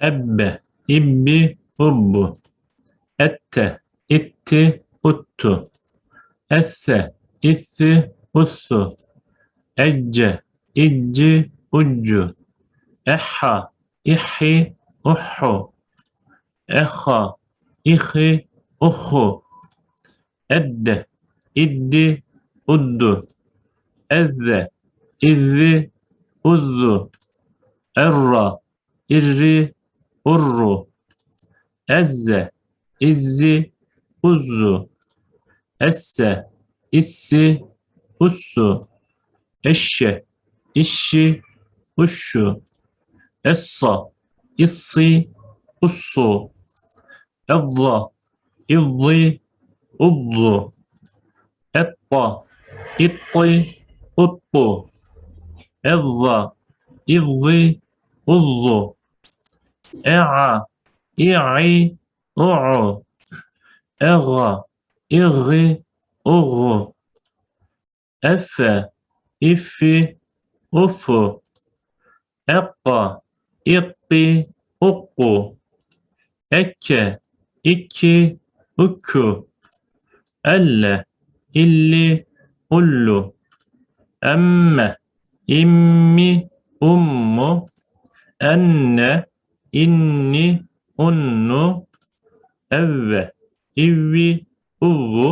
ebbe, ibbi, ubbu, ette, itti, uttu, esse, issi, ussu, ecce, icci, uccu, ehha, ihhi, uhhu, ehha, ihi, uhu, edde, iddi, uddu, ezze, izzi, uzzu, erra, irri, urru, ezze, izzi, uzzu, esse, issi, ussu, eşşe, işşi, uşşu, essa, issi, ussu, edda, iddi, uddu, etta, itti, uttu, ezza, izzi, uzzu, e'a, i'i, u'u, eğa, iği, uğu, efe, iffi, ufu, ekka, ikki, ukku, ekke, iki, ukku, elle, illi, ullu, emme, immi, ummu, enne, inni, unnu, evve, ivvi, uvvu,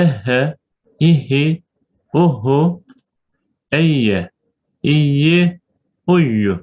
ehhe, ihi, uhu, eyye, iyyi, uyyu.